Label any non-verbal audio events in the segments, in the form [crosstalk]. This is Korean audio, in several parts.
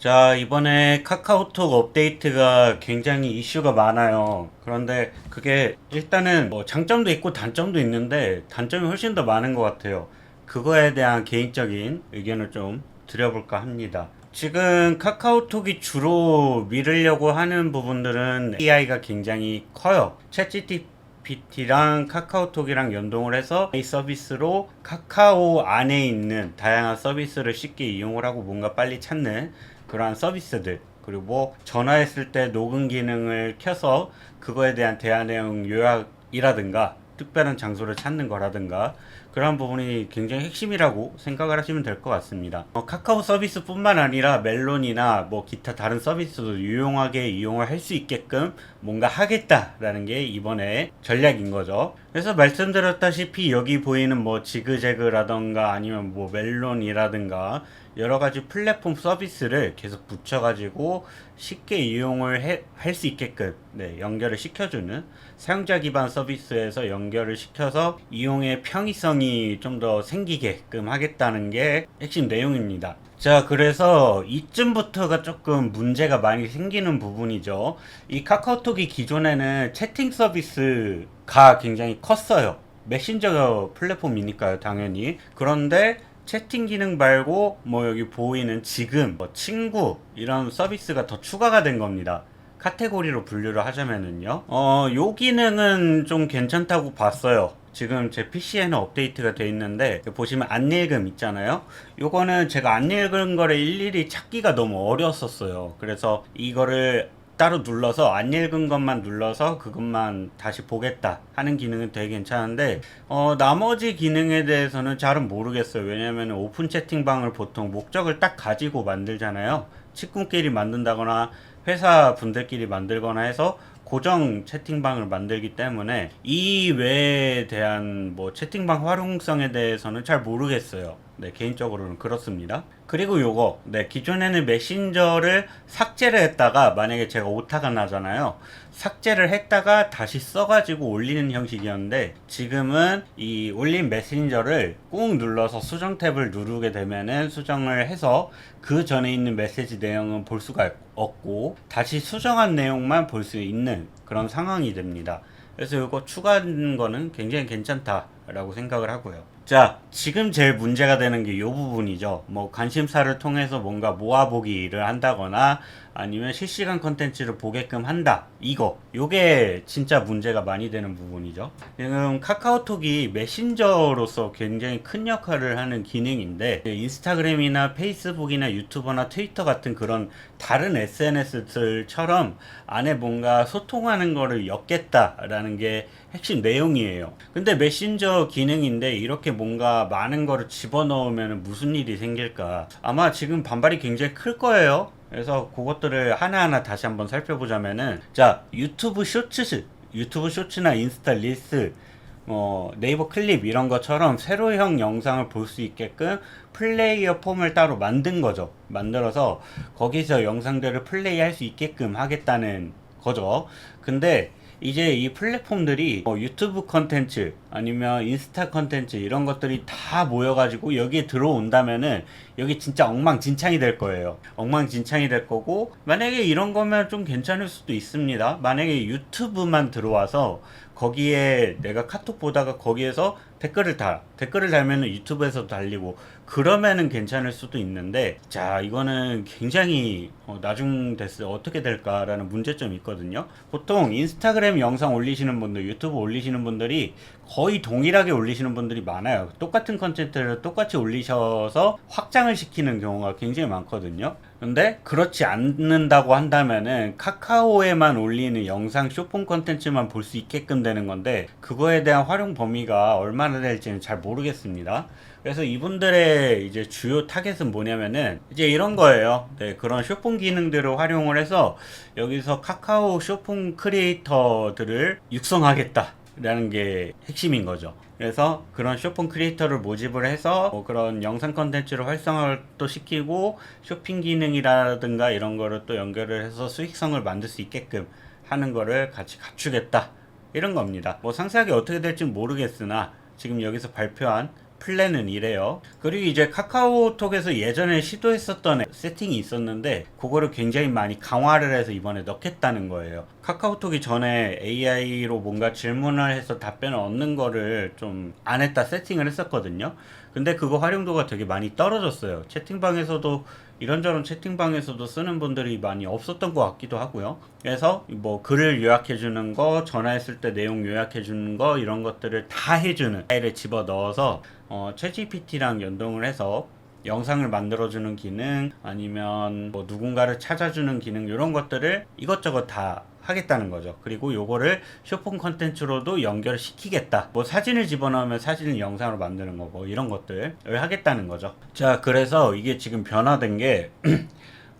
자, 이번에 카카오톡 업데이트가 굉장히 이슈가 많아요. 그런데 그게 일단은 뭐 장점도 있고 단점도 있는데 단점이 훨씬 더 많은 것 같아요. 그거에 대한 개인적인 의견을 좀 드려볼까 합니다. 지금 카카오톡이 주로 미루려고 하는 부분들은 AI가 굉장히 커요. 챗GPT랑 카카오톡이랑 연동을 해서 이 서비스로 카카오 안에 있는 다양한 서비스를 쉽게 이용을 하고 뭔가 빨리 찾는 그러한 서비스들 그리고 뭐 전화했을 때 녹음 기능을 켜서 그거에 대한 대화 내용 요약이라든가 특별한 장소를 찾는 거라든가 그런 부분이 굉장히 핵심이라고 생각을 하시면 될 것 같습니다. 어, 카카오 서비스뿐만 아니라 멜론이나 뭐 기타 다른 서비스도 유용하게 이용을 할 수 있게끔 뭔가 하겠다라는 게 이번에 전략인 거죠. 그래서 말씀드렸다시피 여기 보이는 뭐 지그재그라던가 아니면 뭐 멜론이라든가 여러 가지 플랫폼 서비스를 계속 붙여가지고 쉽게 이용을 할 수 있게끔 네, 연결을 시켜주는 사용자 기반 서비스에서 연결을 시켜서 이용의 편의성 이 좀 더 생기게끔 하겠다는 게 핵심 내용입니다. 자, 그래서 이쯤부터가 조금 문제가 많이 생기는 부분이죠. 이 카카오톡이 기존에는 채팅 서비스가 굉장히 컸어요. 메신저 플랫폼이니까요, 당연히. 그런데 채팅 기능 말고 뭐 여기 보이는 지금 뭐 친구 이런 서비스가 더 추가가 된 겁니다. 카테고리로 분류를 하자면은요. 어, 요 기능은 좀 괜찮다고 봤어요. 지금 제 PC에는 업데이트가 돼 있는데 보시면 안 읽음 있잖아요. 요거는 제가 안 읽은 거를 일일이 찾기가 너무 어려웠었어요. 그래서 이거를 따로 눌러서 안 읽은 것만 눌러서 그것만 다시 보겠다 하는 기능은 되게 괜찮은데 어, 나머지 기능에 대해서는 잘은 모르겠어요 왜냐면 오픈 채팅방을 보통 목적을 딱 가지고 만들잖아요 친구끼리 만든다거나 회사 분들끼리 만들거나 해서 고정 채팅방을 만들기 때문에 이 외에 대한 뭐 채팅방 활용성에 대해서는 잘 모르겠어요. 네, 개인적으로는 그렇습니다. 그리고 요거, 네, 기존에는 메신저를 삭제를 했다가 만약에 제가 오타가 나잖아요. 삭제를 했다가 다시 써가지고 올리는 형식이었는데 지금은 이 올린 메신저를 꾹 눌러서 수정 탭을 누르게 되면은 수정을 해서 그 전에 있는 메시지 내용은 볼 수가 없고 다시 수정한 내용만 볼 수 있는 그런 상황이 됩니다. 그래서 이거 추가한 거는 굉장히 괜찮다라고 생각을 하고요. 자, 지금 제일 문제가 되는 게 이 부분이죠. 뭐 관심사를 통해서 뭔가 모아보기를 한다거나 아니면 실시간 컨텐츠를 보게끔 한다. 이거. 요게 진짜 문제가 많이 되는 부분이죠. 지금 카카오톡이 메신저로서 굉장히 큰 역할을 하는 기능인데 인스타그램이나 페이스북이나 유튜버나 트위터 같은 그런 다른 SNS들처럼 안에 뭔가 소통하는 거를 엮겠다라는 게 핵심 내용이에요. 근데 메신저 기능인데 이렇게 뭔가 많은 거를 집어넣으면 무슨 일이 생길까? 아마 지금 반발이 굉장히 클 거예요. 그래서 그것들을 하나하나 다시 한번 살펴보자면은 자 유튜브 쇼츠 유튜브 쇼츠나 인스타 릴스 뭐 네이버 클립 이런 것처럼 세로형 영상을 볼 수 있게끔 플레이어 폼을 따로 만든 거죠. 만들어서 거기서 영상들을 플레이할 수 있게끔 하겠다는 거죠. 근데 이제 이 플랫폼들이 뭐 유튜브 컨텐츠 아니면 인스타 컨텐츠 이런 것들이 다 모여가지고 여기에 들어온다면은 여기 진짜 엉망진창이 될 거예요. 엉망진창이 될 거고 만약에 이런 거면 좀 괜찮을 수도 있습니다. 만약에 유튜브만 들어와서 거기에 내가 카톡 보다가 거기에서 댓글을 달 댓글을 달면은 유튜브에서 달리고 그러면은 괜찮을 수도 있는데 자 이거는 굉장히 어, 나중 됐을 때 어떻게 될까라는 문제점이 있거든요. 보통 인스타그램 영상 올리시는 분들 유튜브 올리시는 분들이 거의 동일하게 올리시는 분들이 많아요 똑같은 컨텐츠를 똑같이 올리셔서 확장을 시키는 경우가 굉장히 많거든요 근데 그렇지 않는다고 한다면은 카카오에만 올리는 영상 쇼폼 컨텐츠만 볼 수 있게끔 되는 건데 그거에 대한 활용 범위가 얼마나 될지는 잘 모르겠습니다. 그래서 이분들의 이제 주요 타겟은 뭐냐면은 이제 이런 거예요. 네, 그런 쇼폼 기능들을 활용을 해서 여기서 카카오 쇼폼 크리에이터들을 육성하겠다 라는 게 핵심인 거죠. 그래서 그런 쇼핑 크리에이터를 모집을 해서 뭐 그런 영상 컨텐츠를 활성화를 또 시키고 쇼핑 기능이라든가 이런 거를 또 연결을 해서 수익성을 만들 수 있게끔 하는 거를 같이 갖추겠다 이런 겁니다. 뭐 상세하게 어떻게 될지 모르겠으나 지금 여기서 발표한 플랜은 이래요. 그리고 이제 카카오톡에서 예전에 시도했었던 세팅이 있었는데 그거를 굉장히 많이 강화를 해서 이번에 넣겠다는 거예요. 카카오톡이 전에 AI로 뭔가 질문을 해서 답변을 얻는 거를 좀 안 했다 세팅을 했었거든요. 근데 그거 활용도가 되게 많이 떨어졌어요. 채팅방에서도 이런저런 채팅방에서도 쓰는 분들이 많이 없었던 것 같기도 하고요. 그래서 뭐 글을 요약해 주는 거, 전화했을 때 내용 요약해 주는 거 이런 것들을 다 해주는 파일에 집어 넣어서 어, 챗GPT랑 연동을 해서 영상을 만들어주는 기능 아니면 뭐 누군가를 찾아주는 기능 이런 것들을 이것저것 다 하겠다는 거죠. 그리고 요거를 쇼폰 컨텐츠로도 연결시키겠다. 뭐 사진을 집어넣으면 사진을 영상으로 만드는 거 뭐 이런 것들을 하겠다는 거죠. 자, 그래서 이게 지금 변화된 게 [clears throat]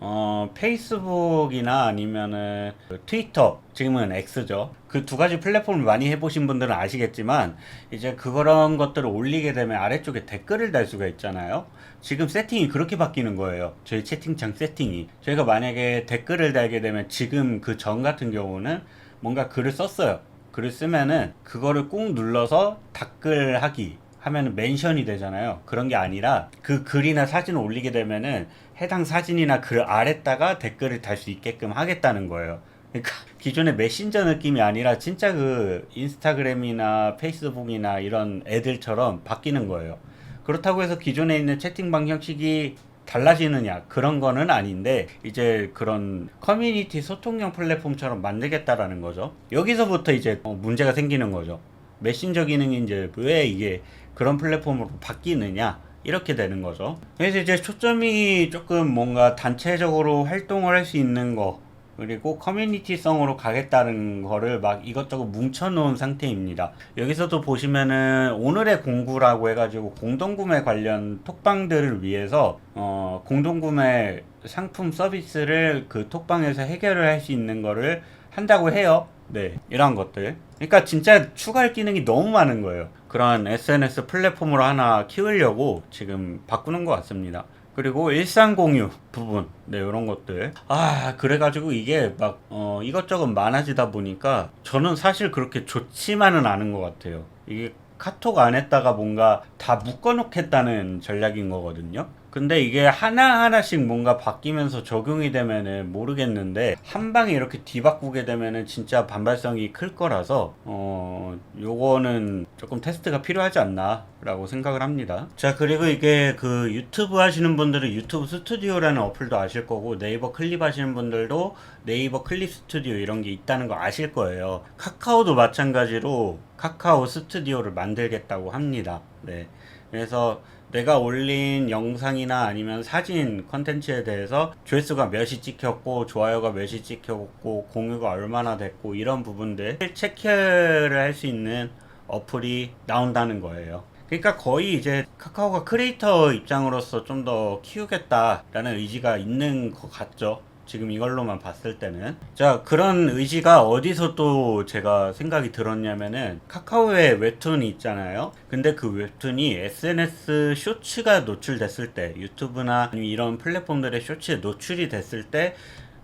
어, 페이스북이나 아니면은 그 트위터, 지금은 X죠. 그 두 가지 플랫폼을 많이 해보신 분들은 아시겠지만, 이제 그런 것들을 올리게 되면 아래쪽에 댓글을 달 수가 있잖아요. 지금 세팅이 그렇게 바뀌는 거예요. 저희 채팅창 세팅이. 저희가 만약에 댓글을 달게 되면 지금 그 전 같은 경우는 뭔가 글을 썼어요. 글을 쓰면은 그거를 꾹 눌러서 댓글 하기 하면은 멘션이 되잖아요. 그런 게 아니라 그 글이나 사진을 올리게 되면은 해당 사진이나 글 아래다가 댓글을 달 수 있게끔 하겠다는 거예요. 그러니까 기존의 메신저 느낌이 아니라 진짜 그 인스타그램이나 페이스북이나 이런 애들처럼 바뀌는 거예요. 그렇다고 해서 기존에 있는 채팅방 형식이 달라지느냐 그런 거는 아닌데 이제 그런 커뮤니티 소통형 플랫폼처럼 만들겠다라는 거죠. 여기서부터 이제 어, 문제가 생기는 거죠. 메신저 기능이 이제 왜 이게 그런 플랫폼으로 바뀌느냐 이렇게 되는 거죠. 그래서 이제 초점이 조금 뭔가 단체적으로 활동을 할 수 있는 거 그리고 커뮤니티성으로 가겠다는 거를 막 이것저것 뭉쳐놓은 상태입니다. 여기서도 보시면은 오늘의 공구라고 해가지고 공동구매 관련 톡방들을 위해서 어, 공동구매 상품 서비스를 그 톡방에서 해결을 할 수 있는 거를 한다고 해요. 네, 이런 것들. 그러니까 진짜 추가할 기능이 너무 많은 거예요. 그런 SNS 플랫폼으로 하나 키우려고 지금 바꾸는 것 같습니다. 그리고 일상 공유 부분, 네, 이런 것들. 아, 그래가지고 이게 막, 어, 이것저것 많아지다 보니까 저는 사실 그렇게 좋지만은 않은 것 같아요. 이게 카톡 안에다가 뭔가 다 묶어놓겠다는 전략인 거거든요. 근데 이게 하나하나씩 뭔가 바뀌면서 적용이 되면은 모르겠는데 한 방에 이렇게 뒤바꾸게 되면은 진짜 반발성이 클 거라서 어 요거는 조금 테스트가 필요하지 않나라고 생각을 합니다. 자 그리고 이게 그 유튜브 하시는 분들은 유튜브 스튜디오라는 어플도 아실 거고 네이버 클립 하시는 분들도 네이버 클립 스튜디오 이런 게 있다는 거 아실 거예요. 카카오도 마찬가지로 카카오 스튜디오를 만들겠다고 합니다. 네. 그래서 내가 올린 영상이나 아니면 사진 컨텐츠에 대해서 조회수가 몇이 찍혔고 좋아요가 몇이 찍혔고 공유가 얼마나 됐고 이런 부분들 체크를 할 수 있는 어플이 나온다는 거예요. 그러니까 거의 이제 카카오가 크리에이터 입장으로서 좀 더 키우겠다라는 의지가 있는 것 같죠. 지금 이걸로만 봤을 때는. 자 그런 의지가 어디서 또 제가 생각이 들었냐면은 카카오의 웹툰이 있잖아요. 근데 그 웹툰이 SNS 쇼츠가 노출됐을 때 유튜브나 이런 플랫폼들의 쇼츠에 노출이 됐을 때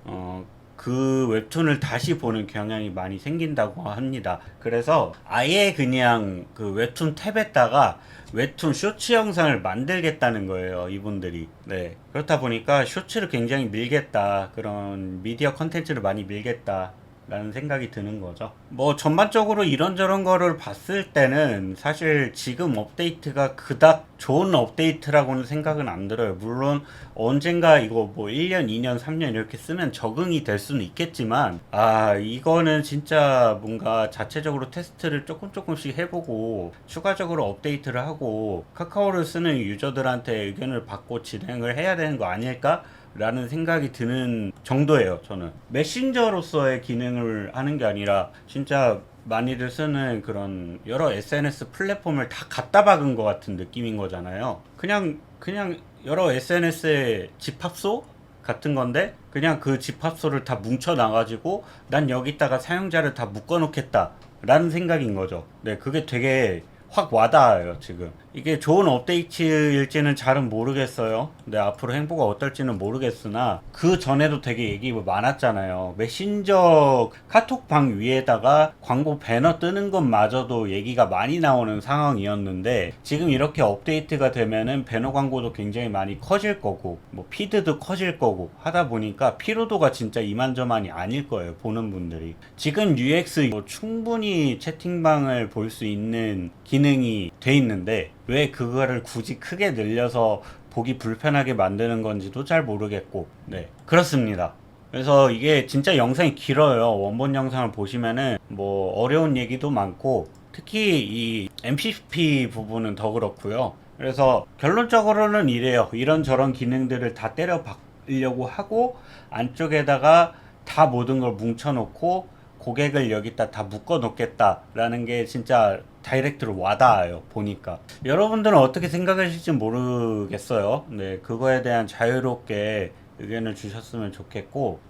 어, 그 웹툰을 다시 보는 경향이 많이 생긴다고 합니다. 그래서 아예 그냥 그 웹툰 탭에다가 웹툰 쇼츠 영상을 만들겠다는 거예요, 이분들이. 네. 그렇다 보니까 쇼츠를 굉장히 밀겠다. 그런 미디어 컨텐츠를 많이 밀겠다. 라는 생각이 드는 거죠. 뭐 전반적으로 이런저런 거를 봤을 때는 사실 지금 업데이트가 그닥 좋은 업데이트라고는 생각은 안 들어요. 물론 언젠가 이거 뭐 1년, 2년, 3년 이렇게 쓰면 적응이 될 수는 있겠지만 아, 이거는 진짜 뭔가 자체적으로 테스트를 조금 조금씩 해보고 추가적으로 업데이트를 하고 카카오를 쓰는 유저들한테 의견을 받고 진행을 해야 되는 거 아닐까? 라는 생각이 드는 정도예요, 저는. 메신저로서의 기능을 하는 게 아니라, 진짜 많이들 쓰는 그런 여러 SNS 플랫폼을 다 갖다 박은 것 같은 느낌인 거잖아요. 그냥, 그냥 여러 SNS의 집합소? 같은 건데, 그냥 그 집합소를 다 뭉쳐놔가지고, 난 여기다가 사용자를 다 묶어 놓겠다. 라는 생각인 거죠. 네, 그게 되게 확 와닿아요 지금. 이게 좋은 업데이트일지는 잘은 모르겠어요. 근데 앞으로 행보가 어떨지는 모르겠으나 그 전에도 되게 얘기 많았잖아요. 메신저 카톡방 위에다가 광고 배너 뜨는 것마저도 얘기가 많이 나오는 상황이었는데 지금 이렇게 업데이트가 되면은 배너 광고도 굉장히 많이 커질 거고 뭐 피드도 커질 거고 하다 보니까 피로도가 진짜 이만저만이 아닐 거예요 보는 분들이. 지금 UX 뭐 충분히 채팅방을 볼 수 있는 기능 이 돼 있는데 왜 그거를 굳이 크게 늘려서 보기 불편하게 만드는 건지도 잘 모르겠고. 네 그렇습니다. 그래서 이게 진짜 영상이 길어요. 원본 영상을 보시면은 뭐 어려운 얘기도 많고 특히 이 MCP 부분은 더 그렇고요. 그래서 결론적으로는 이래요. 이런저런 기능들을 다 때려 박으려고 하고 안쪽에다가 다 모든 걸 뭉쳐 놓고 고객을 여기다 다 묶어 놓겠다라는 게 진짜 다이렉트로 와닿아요 보니까. 여러분들은 어떻게 생각하실지 모르겠어요. 네 그거에 대한 자유롭게 의견을 주셨으면 좋겠고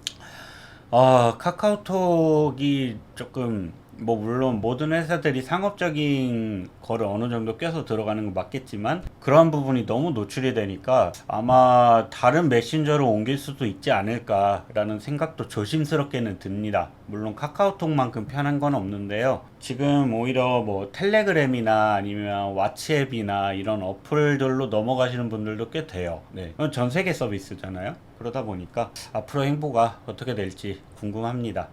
아 카카오톡이 조금 뭐 물론 모든 회사들이 상업적인 거를 어느 정도 껴서 들어가는 건 맞겠지만 그러한 부분이 너무 노출이 되니까 아마 다른 메신저로 옮길 수도 있지 않을까라는 생각도 조심스럽게는 듭니다. 물론 카카오톡만큼 편한 건 없는데요. 지금 오히려 뭐 텔레그램이나 아니면 왓츠앱이나 이런 어플들로 넘어가시는 분들도 꽤 돼요. 네. 전 세계 서비스잖아요. 그러다 보니까 앞으로 행보가 어떻게 될지 궁금합니다.